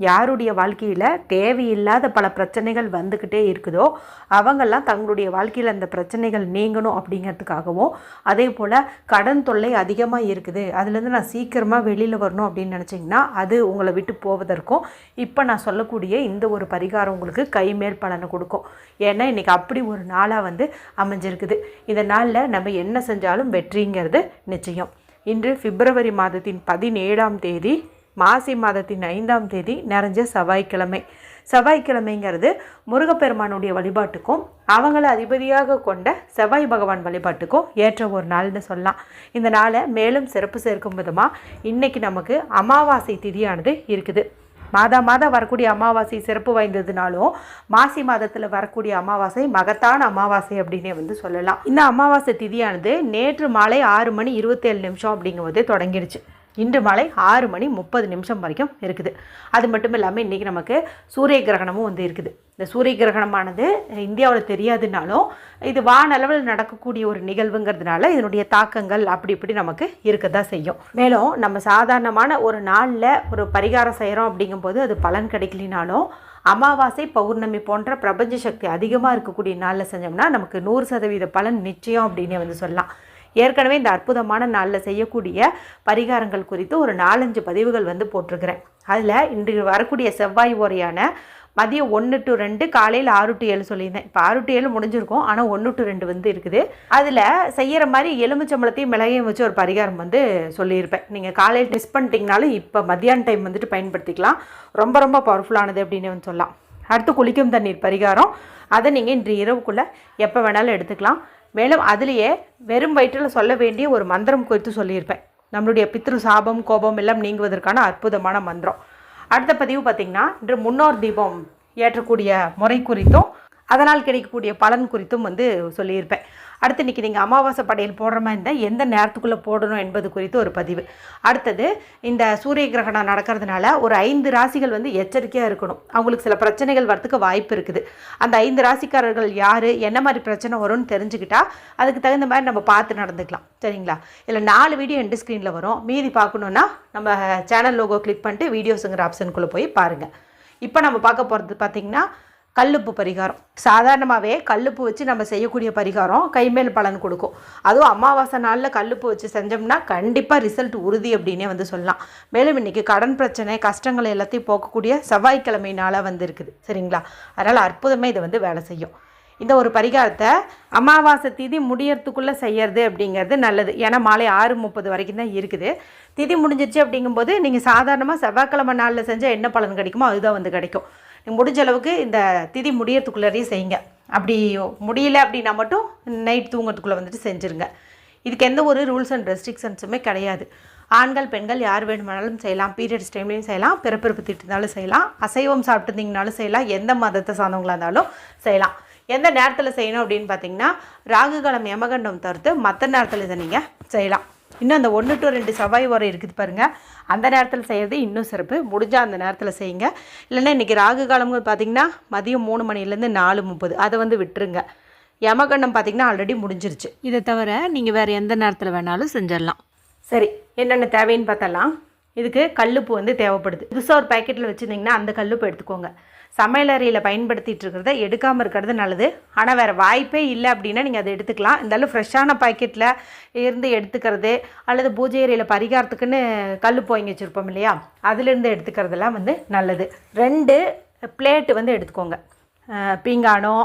யாருடைய வாழ்க்கையில் தேவையில்லாத பல பிரச்சனைகள் வந்துக்கிட்டே இருக்குதோ அவங்கெல்லாம் தங்களுடைய வாழ்க்கையில் அந்த பிரச்சனைகள் நீங்கணும் அப்படிங்கிறதுக்காகவும் அதே போல் கடன் தொல்லை அதிகமாக இருக்குது. அதுலேருந்து நான் சீக்கிரமாக வெளியில் வரணும் அப்படின்னு நினச்சிங்கன்னா அது உங்களை விட்டு போவதற்கும் இப்போ நான் சொல்லக்கூடிய இந்த ஒரு பரிகாரம் உங்களுக்கு கைமேல் பலனை கொடுக்கும். ஏன்னா இன்றைக்கி அப்படி ஒரு நாளாக வந்து அமைஞ்சிருக்குது. இந்த நாளில் நம்ம என்ன செஞ்சாலும் வெற்றிங்கிறது நிச்சயம். இன்று பிப்ரவரி மாதத்தின் பதினேழாம் தேதி மாசி மாதத்தின் ஐந்தாம் தேதி நிறைஞ்ச செவ்வாய்க்கிழமை. செவ்வாய்க்கிழமைங்கிறது முருகப்பெருமானுடைய வழிபாட்டுக்கும் அவங்கள அதிபதியாக கொண்ட செவ்வாய் பகவான் வழிபாட்டுக்கும் ஏற்ற ஒரு நாள்னு சொல்லலாம். இந்த நாளை மேலும் சிறப்பு சேர்க்கும் விதமாக இன்றைக்கி நமக்கு அமாவாசை திதியானது இருக்குது. மாதா மாதம் வரக்கூடிய அமாவாசை சிறப்பு வாய்ந்ததுனாலும் மாசி மாதத்தில் வரக்கூடிய அமாவாசை மகத்தான அமாவாசை அப்படின்னே வந்து சொல்லலாம். இந்த அமாவாசை திதியானது நேற்று மாலை ஆறு மணி இருபத்தேழு நிமிஷம் அப்படிங்கும்போது தொடங்கிடுச்சு இன்று மாலை ஆறு மணி முப்பது நிமிஷம் வரைக்கும் இருக்குது. அது மட்டும் இல்லாமல் இன்றைக்கி நமக்கு சூரிய கிரகணமும் வந்து இருக்குது. இந்த சூரிய கிரகணமானது இந்தியாவில் தெரியாதுனாலும் இது வானளவில் நடக்கக்கூடிய ஒரு நிகழ்வுங்கிறதுனால இதனுடைய தாக்கங்கள் அப்படி இப்படி நமக்கு இருக்க தான் செய்யும். மேலும் நம்ம சாதாரணமான ஒரு நாளில் ஒரு பரிகாரம் செய்கிறோம் அப்படிங்கும்போது அது பலன் கிடைக்கலினாலும் அமாவாசை பௌர்ணமி போன்ற பிரபஞ்ச சக்தி அதிகமாக இருக்கக்கூடிய நாளில் செஞ்சோம்னா நமக்கு நூறு சதவீத பலன் நிச்சயம் அப்படின்னு வந்து சொல்லலாம். ஏற்கனவே இந்த அற்புதமான நாளில் செய்யக்கூடிய பரிகாரங்கள் குறித்து ஒரு நாலஞ்சு பதிவுகள் வந்து போட்டிருக்கிறேன். அதில் இன்று வரக்கூடிய செவ்வாய் ஓரையான மதியம் ஒன்று டு ரெண்டு காலையில் ஆறு டு ஏழு சொல்லியிருந்தேன். இப்போ ஆறு டு ஏழு முடிஞ்சிருக்கும். ஆனால் ஒன்று டு ரெண்டு வந்து இருக்குது. அதில் செய்கிற மாதிரி எலுமிச்சம்பளத்தையும் மிளகையும் வச்சு ஒரு பரிகாரம் வந்து சொல்லியிருப்பேன். நீங்கள் காலையில் மிஸ் பண்ணிட்டீங்கனாலும் இப்போ மத்தியான டைம் வந்துட்டு பயன்படுத்திக்கலாம். ரொம்ப ரொம்ப பவர்ஃபுல்லானது அப்படின்னு வந்து சொல்லலாம். அடுத்து குளிக்கும் தண்ணீர் பரிகாரம். அதை நீங்கள் இன்று இரவுக்குள்ளே எப்போ வேணாலும் எடுத்துக்கலாம். மேலும் அதுலேயே வெறும் வயிற்றில் சொல்ல வேண்டிய ஒரு மந்திரம் குறித்து சொல்லியிருப்பேன். நம்மளுடைய பித்ரு சாபம் கோபம் எல்லாம் நீங்குவதற்கான அற்புதமான மந்திரம். அடுத்த பதிவு பார்த்திங்கன்னா இன்று முன்னோர் தீபம் ஏற்றக்கூடிய முறை குறித்தும் அதனால் கிடைக்கக்கூடிய பலன் குறித்தும் வந்து சொல்லியிருப்பேன். அடுத்து இன்றைக்கி நீங்கள் அமாவாசை படையல் போடுற மாதிரி இருந்தால் எந்த நேரத்துக்குள்ளே போடணும் என்பது குறித்து ஒரு பதிவு. அடுத்தது இந்த சூரிய கிரகணம் நடக்கிறதுனால ஒரு ஐந்து ராசிகள் வந்து எச்சரிக்கையாக இருக்கணும். அவங்களுக்கு சில பிரச்சனைகள் வரத்துக்கு வாய்ப்பு இருக்குது. அந்த ஐந்து ராசிக்காரர்கள் யார் என்ன மாதிரி பிரச்சனை வரும்னு தெரிஞ்சுக்கிட்டா அதுக்கு தகுந்த மாதிரி நம்ம பார்த்து நடந்துக்கலாம். சரிங்களா? இதில் நாலு வீடியோ எண்டு ஸ்க்ரீனில் வரும். மீதி பார்க்கணுன்னா நம்ம சேனல் லோகோ கிளிக் பண்ணிட்டு வீடியோஸுங்கிற ஆப்ஷனுக்குள்ளே போய் பாருங்கள் இப்போ நம்ம பார்க்க போகிறது பார்த்திங்கன்னா கல்லுப்பு பரிகாரம். சாதாரணமாகவே கல்லுப்பு வச்சு நம்ம செய்யக்கூடிய பரிகாரம் கைமேல் பலன் கொடுக்கும். அதுவும் அமாவாசை நாளில் கல்லுப்பு வச்சு செஞ்சோம்னா கண்டிப்பாக ரிசல்ட் உறுதி அப்படின்னே வந்து சொல்லலாம். மேலும் இன்றைக்கி கடன் பிரச்சனை கஷ்டங்கள் எல்லாத்தையும் போக்கக்கூடிய செவ்வாய்க்கிழமை நாளாக வந்துருக்குது. சரிங்களா? அதனால் அற்புதமே இதை வந்து வேலை செய்யும். இந்த ஒரு பரிகாரத்தை அமாவாசை திதி முடியறதுக்குள்ளே செய்யறது அப்படிங்கிறது நல்லது. ஏன்னா மாலை ஆறு முப்பது வரைக்கும் தான் இருக்குது. திதி முடிஞ்சிச்சு அப்படிங்கும்போது நீங்கள் சாதாரணமாக செவ்வாய்க்கிழமை நாளில் செஞ்சால் என்ன பலன் கிடைக்குமோ அதுதான் வந்து கிடைக்கும். முடிஞ்ச அளவுக்கு இந்த திதி முடியறதுக்குள்ளேயே செய்யுங்க. அப்படி முடியல அப்படின்னா மட்டும் நைட் தூங்குறதுக்குள்ளே வந்துட்டு செஞ்சுருங்க. இதுக்கு எந்த ஒரு ரூல்ஸ் அண்ட் ரெஸ்ட்ரிக்ஷன்ஸுமே கிடையாது. ஆண்கள் பெண்கள் யார் வேணுமானாலும் செய்யலாம். பீரியட்ஸ் டைம்லேயும் செய்யலாம். பிறப்பிறப்பு திட்டினாலும் செய்யலாம். அசைவம் சாப்பிட்டுருந்தீங்கனாலும் செய்யலாம். எந்த மதத்தை சார்ந்தவங்களாக இருந்தாலும் செய்யலாம். எந்த நேரத்தில் செய்யணும் அப்படின்னு பார்த்தீங்கன்னா ராகுகாலம் யமகண்டம் தவிர்த்து மற்ற நேரத்தில் இதை நீங்கள் செய்யலாம். இன்னும் அந்த ஒன்று டு ரெண்டு செவ்வாய் உரம் இருக்குது பாருங்கள் அந்த நேரத்தில் செய்கிறது இன்னும் சிறப்பு. முடிஞ்சால் அந்த நேரத்தில் செய்யுங்க. இல்லைன்னா இன்றைக்கி ராகு காலம்னு பார்த்தீங்கன்னா மதியம் மூணு மணிலேருந்து நாலு முப்பது. அதை வந்து விட்டுருங்க. யமகண்டம் பார்த்திங்கன்னா ஆல்ரெடி முடிஞ்சிருச்சு. இதை தவிர நீங்கள் வேறு எந்த நேரத்தில் வேணாலும் செஞ்சிடலாம். சரி என்னென்ன தேவைன்னு பார்த்தலாம் இதுக்கு கல்லுப்பு வந்து தேவைப்படுது. புதுசாக ஒரு பேக்கெட்டில் வச்சுருந்தீங்கன்னா அந்த கல்லுப்பு எடுத்துக்கோங்க. சமையலறையில் பயன்படுத்திகிட்டு இருக்கிறத எடுக்காமல் இருக்கிறது நல்லது. ஆனால் வேறு வாய்ப்பே இல்லை அப்படின்னா நீங்கள் அதை எடுத்துக்கலாம். இருந்தாலும் ஃப்ரெஷ்ஷான பாக்கெட்டில் இருந்து எடுத்துக்கிறது அல்லது பூஜை அறையில் பரிகாரத்துக்குன்னு கல் போய்ங்க வச்சுருப்போம் இல்லையா? அதுலேருந்து எடுத்துக்கிறதெல்லாம் வந்து நல்லது. ரெண்டு பிளேட்டு வந்து எடுத்துக்கோங்க. பீங்கானோ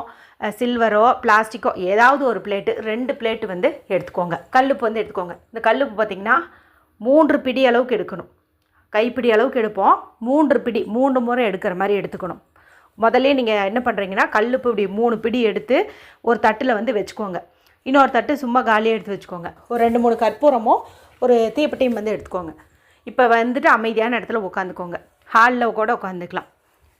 சில்வரோ பிளாஸ்டிக்கோ ஏதாவது ஒரு பிளேட்டு ரெண்டு பிளேட்டு வந்து எடுத்துக்கோங்க. கல்லுப்பு வந்து எடுத்துக்கோங்க. இந்த கல்லுப்பு பார்த்திங்கன்னா மூன்று பிடி அளவுக்கு எடுக்கணும். கைப்பிடி அளவுக்கு எடுப்போம். மூன்று பிடி மூன்று முறை எடுக்கிற மாதிரி எடுத்துக்கணும். முதல்ல நீங்கள் என்ன பண்ணுறீங்கன்னா கல்லுப்பு இப்படி மூணு பிடி எடுத்து ஒரு தட்டில் வந்து வச்சுக்கோங்க. இன்னொரு தட்டு சும்மா காலியாக எடுத்து வச்சுக்கோங்க. ஒரு ரெண்டு மூணு கற்பூரமோ ஒரு தீப்பெட்டியும் வந்து எடுத்துக்கோங்க. இப்போ வந்துட்டு அமைதியான இடத்துல உட்காந்துக்கோங்க ஹாலில் கூட உட்காந்துக்கலாம்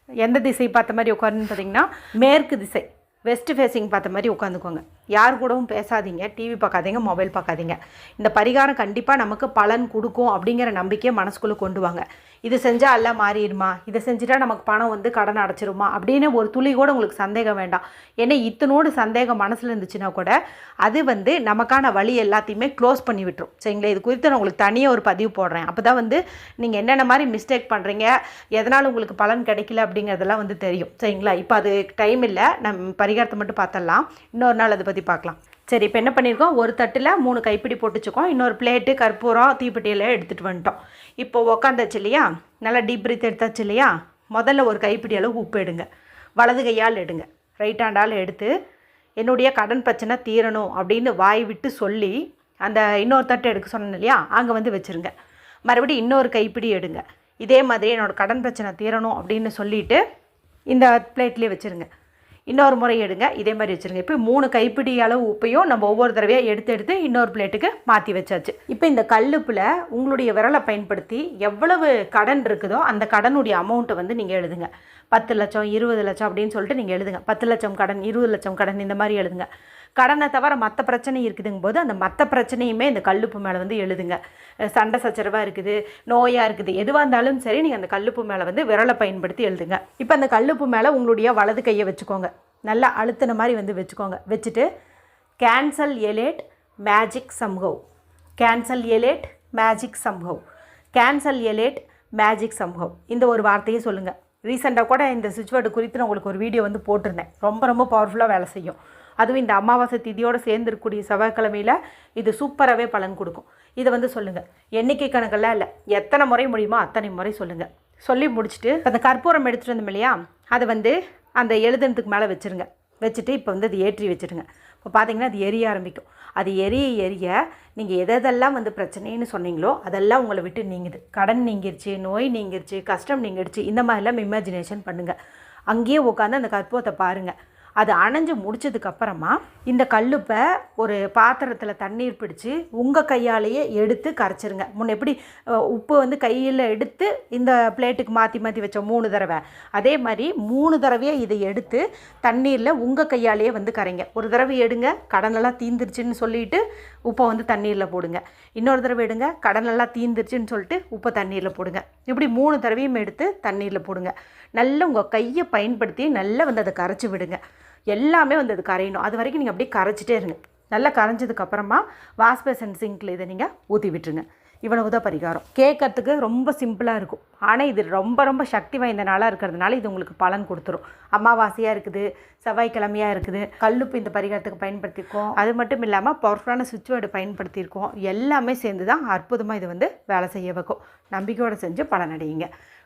எந்த திசை பார்த்த மாதிரி உட்காருன்னு பார்த்தீங்கன்னா மேற்கு திசை வெஸ்ட் ஃபேஸிங் பார்த்த மாதிரி உட்காந்துக்கோங்க யார் கூடவும் பேசாதீங்க டிவி பார்க்காதீங்க மொபைல் பார்க்காதீங்க. இந்த பரிகாரம் கண்டிப்பாக நமக்கு பலன் கொடுக்கும் அப்படிங்கிற நம்பிக்கையை மனசுக்குள்ளே கொண்டு வாங்க. இது செஞ்சால் எல்லாம் மாறிடுமா? இதை செஞ்சுட்டா நமக்கு பணம் வந்து கடன் அடைச்சிருமா? அப்படின்னு ஒரு துளி கூட உங்களுக்கு சந்தேகம் வேண்டாம். ஏன்னா இத்தனோடு சந்தேகம் மனசில் இருந்துச்சுன்னா கூட அது வந்து நமக்கான வழி எல்லாத்தையுமே க்ளோஸ் பண்ணி விட்டுரும். சரிங்களா? இது குறித்து நான் உங்களுக்கு தனியாக ஒரு பதிவு போடுறேன். அப்போ தான் வந்து நீங்கள் என்னென்ன மாதிரி மிஸ்டேக் பண்ணுறீங்க எதனால் உங்களுக்கு பலன் கிடைக்கல அப்படிங்கிறதெல்லாம் வந்து தெரியும். சரிங்களா? இப்போ அது டைம் இல்லை. நம்ம பரிகாரத்தை மட்டும் பார்த்தலாம் இன்னொரு நாள் அதை பற்றி பார்க்கலாம்? சரி இப்போ என்ன பண்ணியிருக்கோம் ஒரு தட்டில் மூணு கைப்பிடி போட்டுச்சுக்கோம். இன்னொரு பிளேட்டு கற்பூரம் தீப்பெட்டியெல்லாம் எடுத்துகிட்டு வந்துட்டோம். இப்போ உக்காந்தாச்சு இல்லையா? நல்லா டீப் பிரீத் எடுத்தாச்சு இல்லையா? முதல்ல ஒரு கைப்பிடி அளவு உப்பு எடுங்க. வலது கையால் எடுங்க. ரைட் ஹேண்டால் எடுத்து என்னுடைய கடன் பிரச்சனை தீரணும் அப்படின்னு வாய் விட்டு சொல்லி அந்த இன்னொரு தட்டு எடுக்க சொன்னேன் இல்லையா? அங்கே வந்து வச்சுருங்க. மறுபடியும் இன்னொரு கைப்பிடி எடுங்க. இதே மாதிரி என்னோடய கடன் பிரச்சனை தீரணும் அப்படின்னு சொல்லிவிட்டு இந்த பிளேட்லேயே வச்சுருங்க. இன்னொரு முறை எடுங்க. இதே மாதிரி வச்சுருங்க. இப்போ மூணு கைப்பிடி அளவு உப்பையும் நம்ம ஒவ்வொரு தடவையாக எடுத்து எடுத்து இன்னொரு பிளேட்டுக்கு மாற்றி வச்சாச்சு. இப்போ இந்த கல்லுப்பில் உங்களுடைய விரலை பயன்படுத்தி எவ்வளவு கடன் இருக்குதோ அந்த கடனுடைய அமௌண்ட்டை வந்து நீங்கள் எழுதுங்க. பத்து லட்சம் இருபது லட்சம் அப்படின்னு சொல்லிட்டு நீங்கள் எழுதுங்க. பத்து லட்சம் கடன் இருபது லட்சம் கடன் இந்த மாதிரி எழுதுங்க. கடனை தவிர மற்ற பிரச்சனை இருக்குதுங்க போது அந்த மற்ற பிரச்சனையுமே இந்த கல்லுப்பு மேலே வந்து எழுதுங்க. சண்டை சச்சரவாக இருக்குது நோயாக இருக்குது எதுவாக இருந்தாலும் சரி நீங்கள் அந்த கல்லுப்பு மேலே வந்து விரலை பயன்படுத்தி எழுதுங்க. இப்போ அந்த கல்லுப்பு மேலே உங்களுடைய வலது கையை வச்சுக்கோங்க. நல்லா அழுத்தின மாதிரி வந்து வச்சுக்கோங்க. வச்சுட்டு cancel delete magic somehow cancel delete magic somehow cancel delete magic somehow இந்த ஒரு வார்த்தையை சொல்லுங்கள் ரீசெண்டாக கூட இந்த சுவிட்ச் போர்டு குறித்து நான் உங்களுக்கு ஒரு வீடியோ வந்து போட்டிருந்தேன். ரொம்ப ரொம்ப பவர்ஃபுல்லாக வேலை செய்யும். அதுவும் இந்த அமாவாசை திதியோடு சேர்ந்துருக்கக்கூடிய செவ்வாய்க்கிழமையில் இது சூப்பராகவே பலன் கொடுக்கும். இதை வந்து சொல்லுங்கள் எண்ணிக்கை கணக்கெல்லாம் இல்லை. எத்தனை முறை முடியுமோ அத்தனை முறை சொல்லுங்கள் சொல்லி முடிச்சுட்டு அந்த கற்பூரம் எடுத்துகிட்டு வந்தோம் இல்லையா? அதை வந்து அந்த எழுதுனதுக்கு மேலே வச்சுருங்க. வச்சுட்டு இப்போ வந்து அது ஏற்றி வச்சுருங்க. இப்போ பார்த்தீங்கன்னா அது எரிய ஆரம்பிக்கும். அது எரிய எரிய நீங்கள் எதெல்லாம் வந்து பிரச்சனைன்னு சொன்னீங்களோ அதெல்லாம் உங்களை விட்டு நீங்குது. கடன் நீங்கிருச்சு நோய் நீங்கிருச்சு கஷ்டம் நீங்கிடுச்சு இந்த மாதிரிலாம் இமேஜினேஷன் பண்ணுங்கள் அங்கேயே உட்காந்து அந்த கற்பூரத்தை பாருங்கள் அது அணைஞ்சு முடித்ததுக்கப்புறமா இந்த கல்லுப்பை ஒரு பாத்திரத்தில் தண்ணீர் பிடிச்சி உங்கள் கையாலேயே எடுத்து கரைச்சிருங்க. முன்ன எப்படி உப்பு வந்து கையில் எடுத்து இந்த பிளேட்டுக்கு மாற்றி மாற்றி வச்ச மூணு தடவை. அதே மாதிரி மூணு தடவையாக இதை எடுத்து தண்ணீரில் உங்கள் கையாலேயே வந்து கரைங்க. ஒரு தடவை எடுங்க கடனெல்லாம் தீந்துருச்சுன்னு சொல்லிட்டு உப்பை வந்து தண்ணீரில் போடுங்க. இன்னொரு தடவை எடுங்க கடனெல்லாம் தீந்துருச்சுன்னு சொல்லிட்டு உப்பை தண்ணீரில் போடுங்க. இப்படி மூணு தடவையும் எடுத்து தண்ணீரில் போடுங்க. நல்லா உங்கள் கையை பயன்படுத்தி நல்லா வந்து அதை கரைச்சி விடுங்க. எல்லாமே வந்து அது கரையணும். அது வரைக்கும் நீங்கள் அப்படியே கரைச்சிட்டே இருங்க. நல்லா கரைஞ்சதுக்கப்புறமா வாஷ் பேசன் சிங்கில் இதை நீங்கள் ஊற்றி விட்டுருங்க. இவ்வளவு தான் பரிகாரம். கேட்கறதுக்கு ரொம்ப சிம்பிளாக இருக்கும். ஆனால் இது ரொம்ப ரொம்ப சக்தி வாய்ந்த நாளாக இருக்கிறதுனால இது உங்களுக்கு பலன் கொடுத்துரும். அமாவாசையாக இருக்குது செவ்வாய்க்கிழமையாக இருக்குது கல்லுப்பு இந்த பரிகாரத்துக்கு பயன்படுத்தியிருக்கோம். அது மட்டும் இல்லாமல் பவர்ஃபுல்லான சுவிட்ச் வேர்டு பயன்படுத்தியிருக்கோம். எல்லாமே சேர்ந்து தான் அற்புதமாக இது வந்து வேலை செய்ய வைக்கும். நம்பிக்கையோடு செஞ்சு பலனடையுங்க.